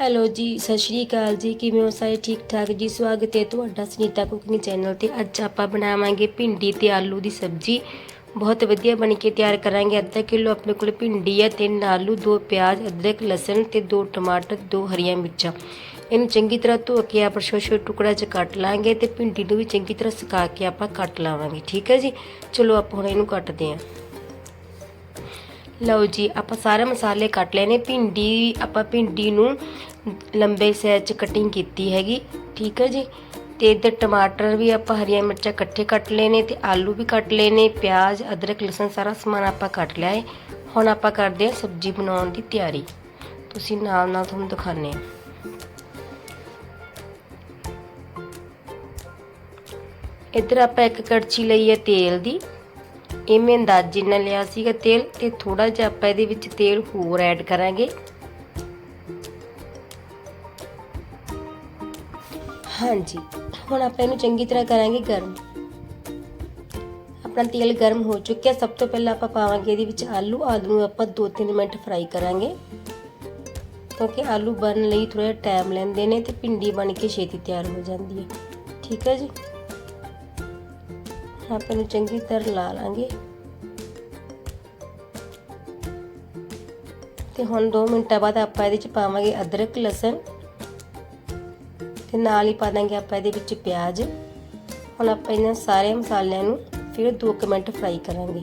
Hello ਜੀ, ਸਤਿ ਸ਼੍ਰੀ ਅਕਾਲ ਜੀ। ਕਿਵੇਂ ਹੋ ਸਾਰੇ? ਠੀਕ ਠਾਕ ਜੀ? ਸਵਾਗਤ ਹੈ ਤੁਹਾਡਾ ਸੁਨੀਤਾ ਕੁਕਿੰਗ ਚੈਨਲ ਤੇ। ਅੱਜ ਆਪਾਂ ਬਣਾਵਾਂਗੇ ਭਿੰਡੀ ਤੇ ਆਲੂ ਦੀ ਸਬਜ਼ੀ। ਬਹੁਤ ਵਧੀਆ ਬਣ ਕੇ ਤਿਆਰ ਕਰਾਂਗੇ। ਅੱਧਾ ਕਿਲੋ ਆਪਣੇ ਕੋਲ ਭਿੰਡੀ ਹੈ ਤਿੰਨ ਆਲੂ ਦੋ ਪਿਆਜ਼, ਅਦਰਕ, ਲਸਣ ਤੇ ਦੋ ਟਮਾਟਰ, ਦੋ ਹਰੀਆਂ ਮਿਰਚਾਂ। ਇਹਨੂੰ ਚੰਗੀ ਤਰ੍ਹਾਂ ਧੋ ਕੇ ਆਪਾਂ ਛੋਟੇ ਛੋਟੇ ਟੁਕੜਾ 'ਚ ਕੱਟ ਲਾਂਗੇ ਤੇ ਭਿੰਡੀ ਨੂੰ ਵੀ ਚੰਗੀ ਤਰ੍ਹਾਂ ਸੁਕਾ ਕੇ ਆਪਾਂ ਕੱਟ ਲਾਵਾਂਗੇ। ਠੀਕ ਹੈ ਜੀ? ਚਲੋ ਆਪਾਂ ਹੁਣ ਇਹਨੂੰ ਕੱਟਦੇ ਹਾਂ। ਲਓ ਜੀ, ਆਪਾਂ ਸਾਰੇ ਮਸਾਲੇ ਕੱਟ ਲਏ ਭਿੰਡੀ, ਆਪਾਂ ਭਿੰਡੀ ਨੂੰ ਲੰਬੇ ਸਾਈਜ਼ ਚ ਕਟਿੰਗ ਕੀਤੀ ਹੈਗੀ, ਠੀਕ ਹੈ ਜੀ? ਤੇ ਇੱਧਰ ਟਮਾਟਰ ਵੀ ਆਪਾਂ ਹਰੀਆਂ ਮਿਰਚਾਂ ਇਕੱਠੇ ਕੱਟ ਲਏ ਨੇ ਤੇ ਆਲੂ ਵੀ ਕੱਟ ਲਏ ਨੇ, ਪਿਆਜ਼, ਅਦਰਕ, ਲਸਣ ਸਾਰਾ ਸਮਾਨ ਆਪਾਂ ਕੱਟ ਲਿਆ ਹੈ। ਹੁਣ ਆਪਾਂ ਕਰਦੇ ਹਾਂ ਸਬਜ਼ੀ ਬਣਾਉਣ ਦੀ ਤਿਆਰੀ। ਤੁਸੀਂ ਨਾਲ ਨਾਲ ਤੁਹਾਨੂੰ ਦਿਖਾਣੇ ਆ ਇੱਧਰ ਆਪਾਂ ਇੱਕ ਕੜਛੀ ਲਈ ਹੈ ਤੇਲ ਦੀ। ਇਹ ਮੈਂ ਅੰਦਾਜ਼ੇ ਨਾਲ ਲਿਆ ਸੀਗਾ ਤੇਲ ਤੇ ਥੋੜਾ ਜਿਹਾ ਆਪਾਂ ਇਹਦੇ ਵਿੱਚ ਤੇਲ ਹੋਰ ਐਡ ਕਰਾਂਗੇ। ਹਾਂਜੀ। ਹੁਣ ਆਪਾਂ ਇਹਨੂੰ ਚੰਗੀ ਤਰ੍ਹਾਂ ਕਰਾਂਗੇ ਗਰਮ। ਆਪਣਾ ਤੇਲ ਗਰਮ ਹੋ ਚੁੱਕਿਆ। ਸਭ ਤੋਂ ਪਹਿਲਾਂ ਆਪਾਂ ਪਾਵਾਂਗੇ ਇਹਦੇ ਵਿੱਚ ਆਲੂ। ਆਲੂ ਨੂੰ ਆਪਾਂ 2-3 ਮਿੰਟ ਫਰਾਈ ਕਰਾਂਗੇ। ਕਿਉਂਕਿ ਆਲੂ ਬਣਨ ਲਈ ਥੋੜਾ ਟਾਈਮ ਲੈਂਦੇ ਨੇ ਤੇ ਭਿੰਡੀ ਬਣ ਕੇ ਛੇਤੀ ਤਿਆਰ ਹੋ ਜਾਂਦੀ ਹੈ। ਠੀਕ ਹੈ ਜੀ? ਆਪਾਂ ਇਹਨੂੰ ਚੰਗੀ ਤਰ੍ਹਾਂ ਲਾ ਲਾਂਗੇ। ਤੇ ਹੁਣ 2 ਮਿੰਟਾਂ ਬਾਅਦ ਆਪਾਂ ਇਹਦੇ ਚ ਪਾਵਾਂਗੇ ਅਦਰਕ, ਲਸਣ। ਤੇ ਨਾਲ ਹੀ ਪਾ ਦਾਂਗੇ ਆਪਾਂ ਇਹਦੇ ਵਿੱਚ ਪਿਆਜ਼। ਹੁਣ ਆਪਾਂ ਇਹਨਾਂ ਸਾਰੇ ਮਸਾਲਿਆਂ ਨੂੰ ਫਿਰ 2 ਮਿੰਟ ਫਰਾਈ ਕਰਾਂਗੇ।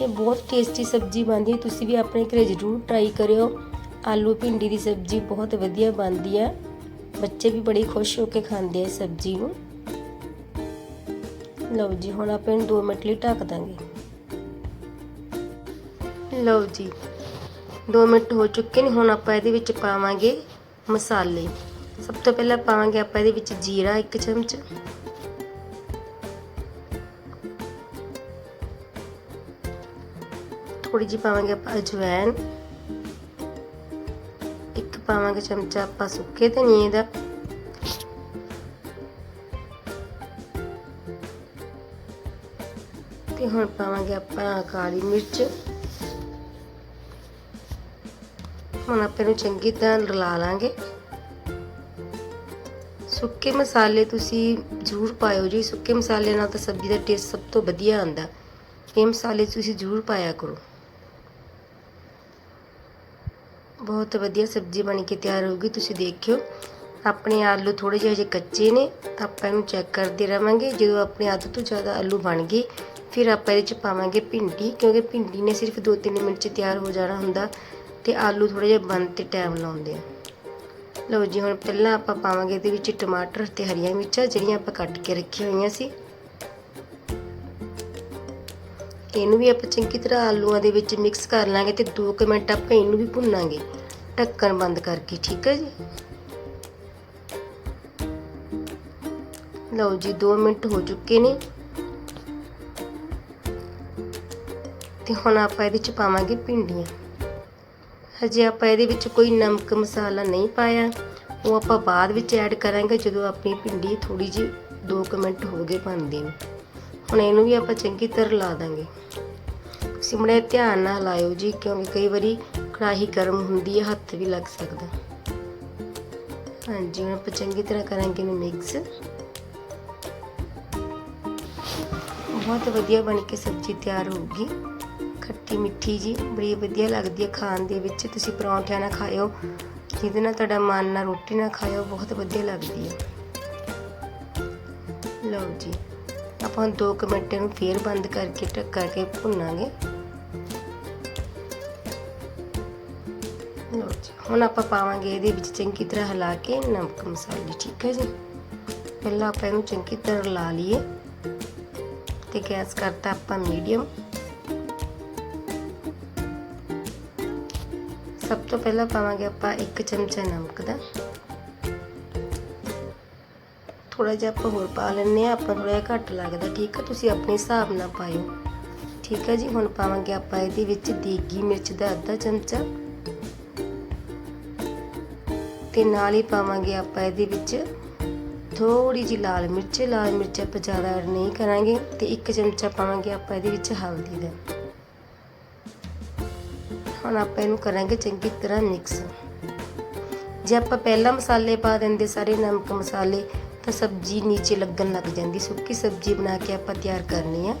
ਇਹ ਬਹੁਤ ਟੇਸਟੀ ਸਬਜ਼ੀ ਬਣਦੀ ਹੈ। ਤੁਸੀਂ ਵੀ ਆਪਣੇ ਘਰੇ ਜ਼ਰੂਰ ਟਰਾਈ ਕਰਿਓ। ਆਲੂ ਭਿੰਡੀ ਦੀ ਸਬਜ਼ੀ ਬਹੁਤ ਵਧੀਆ ਬਣਦੀ ਹੈ। ਬੱਚੇ ਵੀ ਬੜੇ ਖੁਸ਼ ਹੋ ਕੇ ਖਾਂਦੇ ਆ ਸਬਜ਼ੀ ਨੂੰ। ਲਓ ਜੀ, ਹੁਣ ਆਪਾਂ ਇਹਨੂੰ 2 ਮਿੰਟ ਲਈ ਢੱਕ ਦਾਂਗੇ। ਲਓ ਜੀ 2 ਮਿੰਟ ਹੋ ਚੁੱਕੇ ਨੇ, ਹੁਣ ਆਪਾਂ ਇਹਦੇ ਵਿੱਚ ਪਾਵਾਂਗੇ ਮਸਾਲੇ। ਸਭ ਤੋਂ ਪਹਿਲਾਂ ਪਾਵਾਂਗੇ ਆਪਾਂ ਇਹਦੇ ਵਿੱਚ ਜੀਰਾ 1 ਚਮਚ। ਥੋੜੀ ਜਿਹੀ ਪਾਵਾਂਗੇ ਆਪਾਂ ਅਜਵਾਇਨ ਇੱਕ ਪਾਵਾਂਗੇ ਚਮਚਾ ਆਪਾਂ ਸੁੱਕੇ ਧਨੀਏ ਦਾ। ਤੇ ਹੁਣ ਪਾਵਾਂਗੇ ਆਪਾਂ ਕਾਲੀ ਮਿਰਚ। ਹੁਣ ਆਪਾਂ ਇਹਨੂੰ ਚੰਗੀ ਤਰ੍ਹਾਂ ਰਲਾ ਲਾਂਗੇ। ਸੁੱਕੇ ਮਸਾਲੇ ਤੁਸੀਂ ਜ਼ਰੂਰ ਪਾਇਓ ਜੀ। ਸੁੱਕੇ ਮਸਾਲੇ ਨਾਲ ਤਾਂ ਸਬਜ਼ੀ ਦਾ ਟੇਸਟ ਸਭ ਤੋਂ ਵਧੀਆ ਆਉਂਦਾ। ਇਹ ਮਸਾਲੇ ਤੁਸੀਂ ਜ਼ਰੂਰ ਪਾਇਆ ਕਰੋ। ਬਹੁਤ ਵਧੀਆ ਸਬਜ਼ੀ ਬਣ ਕੇ ਤਿਆਰ ਹੋਊਗੀ, ਤੁਸੀਂ ਦੇਖਿਓ। ਆਪਣੇ ਆਲੂ ਥੋੜੇ ਜਿਹੇ ਅਜੇ ਕੱਚੇ ਨੇ ਆਪਾਂ ਇਹਨੂੰ ਚੈੱਕ ਕਰਦੇ ਰਵਾਂਗੇ। ਜਦੋਂ ਆਪਣੇ ਅੱਧ ਤੋਂ ਜ਼ਿਆਦਾ ਆਲੂ ਬਣ ਗਏ, ਫਿਰ ਆਪਾਂ ਇਹਦੇ ਚ ਪਾਵਾਂਗੇ ਭਿੰਡੀ। ਕਿਉਂਕਿ ਭਿੰਡੀ ਨੇ ਸਿਰਫ 2-3 ਮਿੰਟ ਚ ਤਿਆਰ ਹੋ ਜਾਣਾ ਹੁੰਦਾ। ਤੇ ਆਲੂ ਥੋੜੇ ਜਿਹਾ ਬਣ ਤੇ ਟਾਈਮ ਲਾਉਂਦੇ ਆ। ਲਓ ਜੀ, ਹੁਣ ਪਹਿਲਾਂ ਆਪਾਂ ਪਾਵਾਂਗੇ ਇਹਦੇ ਵਿੱਚ ਟਮਾਟਰ ਤੇ ਹਰੀਆਂ ਮਿਰਚਾਂ, ਜਿਹੜੀਆਂ ਆਪਾਂ ਕੱਟ ਕੇ ਰੱਖੀਆਂ ਹੋਈਆਂ ਸੀ। ਇਹਨੂੰ ਵੀ ਆਪਾਂ ਚੰਗੀ ਤਰ੍ਹਾਂ ਆਲੂਆਂ ਦੇ ਵਿੱਚ ਮਿਕਸ ਕਰ ਲਾਂਗੇ ਤੇ 2 ਮਿੰਟ ਆਪਾਂ ਇਹਨੂੰ ਵੀ ਭੁੰਨਾਂਗੇ। ਢੱਕਣ ਬੰਦ ਕਰਕੇ, ਠੀਕ ਹੈ ਜੀ? ਲਓ ਜੀ 2 ਮਿੰਟ ਹੋ ਚੁੱਕੇ ਨੇ। ਤੇ ਹੁਣ ਆਪਾਂ ਇਹਦੇ ਚ ਪਾਵਾਂਗੇ ਭਿੰਡੀਆਂ। ਹਜੇ ਆਪਾਂ ਇਹਦੇ ਵਿੱਚ ਕੋਈ ਨਮਕ ਮਸਾਲਾ ਨਹੀਂ ਪਾਇਆ। ਉਹ ਆਪਾਂ ਬਾਅਦ ਵਿੱਚ ਐਡ ਕਰਾਂਗੇ ਜਦੋਂ ਆਪਣੀ ਭਿੰਡੀ ਥੋੜੀ ਜਿਹੀ 2 ਮਿੰਟ ਹੋ ਗਏ ਬਣਦੀ ਨੂੰ। ਹੁਣ ਇਹਨੂੰ ਵੀ ਆਪਾਂ ਚੰਗੀ ਤਰ੍ਹਾਂ ਲਾ ਦਾਂਗੇ। ਤੁਸੀਂ ਬੜੇ ਧਿਆਨ ਨਾਲ ਲਾਇਓ ਜੀ, ਕਿਉਂਕਿ ਕਈ ਵਾਰੀ ਕੜਾਹੀ ਗਰਮ ਹੁੰਦੀ ਹੈ, ਹੱਥ ਵੀ ਲੱਗ ਸਕਦਾ। ਹਾਂਜੀ, ਹੁਣ ਆਪਾਂ ਚੰਗੀ ਤਰ੍ਹਾਂ ਕਰਾਂਗੇ ਇਹਨੂੰ ਮਿਕਸ ਬਹੁਤ ਵਧੀਆ ਬਣ ਕੇ ਸਬਜ਼ੀ ਤਿਆਰ ਹੋਊਗੀ ਖੱਟੀ ਮਿੱਠੀ ਜੀ, ਬੜੀ ਵਧੀਆ ਲੱਗਦੀ ਹੈ ਖਾਣ ਦੇ ਵਿੱਚ। ਤੁਸੀਂ ਪਰੌਂਠਿਆਂ ਨਾਲ ਖਾਇਓ, ਜਿਹਦੇ ਨਾਲ ਤੁਹਾਡਾ ਮਨ ਨਾਲ ਰੋਟੀ ਨਾਲ ਖਾਇਓ, ਬਹੁਤ ਵਧੀਆ ਲੱਗਦੀ ਹੈ ਲਓ ਜੀ, ਆਪਾਂ 2 ਮਿੰਟ ਨੂੰ ਫੇਰ ਬੰਦ ਕਰਕੇ, ਢੱਕਾ ਕੇ ਭੁੰਨਾਂਗੇ। ਲਓ ਜੀ, ਹੁਣ ਆਪਾਂ ਪਾਵਾਂਗੇ ਇਹਦੇ ਵਿੱਚ ਚੰਗੀ ਤਰ੍ਹਾਂ ਹਿਲਾ ਕੇ ਨਮਕ ਮਸਾਲੇ, ਠੀਕ ਹੈ ਜੀ? ਪਹਿਲਾਂ ਆਪਾਂ ਇਹਨੂੰ ਚੰਗੀ ਤਰ੍ਹਾਂ ਲਾ ਲਈਏ ਤੇ ਗੈਸ ਕਰਤਾ ਆਪਾਂ ਮੀਡੀਅਮ। ਸਭ ਤੋਂ ਪਹਿਲਾਂ ਪਾਵਾਂਗੇ ਆਪਾਂ 1 ਚਮਚਾ ਨਮਕ ਦਾ। ਥੋੜਾ ਜਿਹਾ ਆਪਾਂ ਹੋਰ ਪਾ ਲੈਣੇ ਆ ਆਪਾਂ ਥੋੜਾ ਜਿਹਾ ਘੱਟ ਲੱਗਦਾ, ਠੀਕ ਹੈ ਤੁਸੀਂ ਆਪਣੇ ਹਿਸਾਬ ਨਾਲ ਪਾਇਓ। ਠੀਕ ਹੈ ਜੀ, ਹੁਣ ਪਾਵਾਂਗੇ ਆਪਾਂ ਇਹਦੇ ਵਿੱਚ ਦੇਗੀ ਮਿਰਚ ਦਾ ਅੱਧਾ ਚਮਚਾ। ਤੇ ਨਾਲ ਹੀ ਪਾਵਾਂਗੇ ਆਪਾਂ ਇਹਦੇ ਵਿੱਚ ਥੋੜੀ ਜਿਹੀ ਲਾਲ ਮਿਰਚ। ਲਾਲ ਮਿਰਚ ਆਪਾਂ ਜ਼ਿਆਦਾ ਐਡ ਨਹੀਂ ਕਰਾਂਗੇ। ਤੇ ਇੱਕ ਚਮਚਾ ਪਾਵਾਂਗੇ ਆਪਾਂ ਇਹਦੇ ਵਿੱਚ ਹਲਦੀ ਦਾ। ਹੁਣ ਆਪਾਂ ਇਹਨੂੰ ਕਰਾਂਗੇ ਚੰਗੀ ਤਰ੍ਹਾਂ ਮਿਕਸ ਜੇ ਆਪਾਂ ਪਹਿਲਾਂ ਮਸਾਲੇ ਪਾ ਦਿੰਦੇ ਸਾਰੇ ਨਮਕ ਮਸਾਲੇ, ਤਾਂ ਸਬਜ਼ੀ ਨੀਚੇ ਲੱਗਣ ਲੱਗ ਜਾਂਦੀ। ਸੁੱਕੀ ਸਬਜ਼ੀ ਬਣਾ ਕੇ ਆਪਾਂ ਤਿਆਰ ਕਰਨੀ ਆ।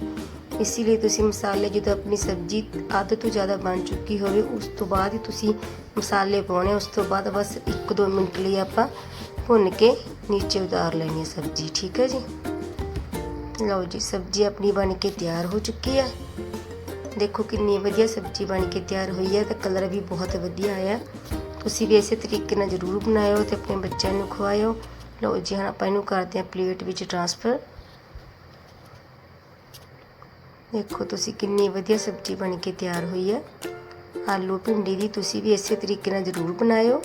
ਇਸ ਲਈ ਤੁਸੀਂ ਮਸਾਲੇ ਜਦੋਂ ਆਪਣੀ ਸਬਜ਼ੀ ਅੱਧ ਤੋਂ ਜ਼ਿਆਦਾ ਬਣ ਚੁੱਕੀ ਹੋਵੇ, ਉਸ ਤੋਂ ਬਾਅਦ ਹੀ ਤੁਸੀਂ ਮਸਾਲੇ ਪਾਉਣੇ ਉਸ ਤੋਂ ਬਾਅਦ ਬਸ 1-2 ਮਿੰਟ ਲਈ ਆਪਾਂ ਭੁੰਨ ਕੇ ਨੀਚੇ ਉਤਾਰ ਲੈਣੀ ਹੈ ਸਬਜ਼ੀ, ਠੀਕ ਹੈ ਜੀ? ਲਓ ਜੀ, ਸਬਜ਼ੀ ਆਪਣੀ ਬਣ ਕੇ ਤਿਆਰ ਹੋ ਚੁੱਕੀ ਹੈ ਦੇਖੋ ਕਿੰਨੀ ਵਧੀਆ ਸਬਜ਼ੀ ਬਣ ਕੇ ਤਿਆਰ ਹੋਈ ਹੈ ਤੇ ਕਲਰ ਵੀ ਬਹੁਤ ਵਧੀਆ ਆਇਆ। ਤੁਸੀਂ ਵੀ ਇਸੇ ਤਰੀਕੇ ਨਾਲ ਜ਼ਰੂਰ ਬਣਾਇਓ ਤੇ ਆਪਣੇ ਬੱਚਿਆਂ ਨੂੰ ਖਵਾਇਓ। ਲਓ ਜੀ, ਹੁਣ ਆਪਾਂ ਇਹਨੂੰ ਕਰਦੇ ਹਾਂ ਪਲੇਟ ਵਿੱਚ ਟ੍ਰਾਂਸਫਰ। ਦੇਖੋ ਤੁਸੀਂ ਕਿੰਨੀ ਵਧੀਆ ਸਬਜ਼ੀ ਬਣ ਕੇ ਤਿਆਰ ਹੋਈ ਹੈ। ਆਲੂ ਭਿੰਡੀ ਦੀ ਤੁਸੀਂ ਵੀ ਇਸੇ ਤਰੀਕੇ ਨਾਲ ਜ਼ਰੂਰ ਬਣਾਇਓ।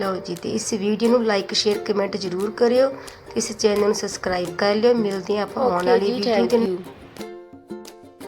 ਲਓ ਜੀ ਤੇ ਇਸ ਵੀਡੀਓ ਨੂੰ ਲਾਈਕ ਸ਼ੇਅਰ ਕਮੈਂਟ ਜ਼ਰੂਰ ਕਰਿਓ ਇਸ ਚੈਨਲ ਨੂੰ ਸਬਸਕ੍ਰਾਈਬ ਕਰ ਲਿਓ ਮਿਲਦੇ ਆਪਾਂ ਆਉਣ ਵਾਲੀ ਵੀਡੀਓ ਦੇ.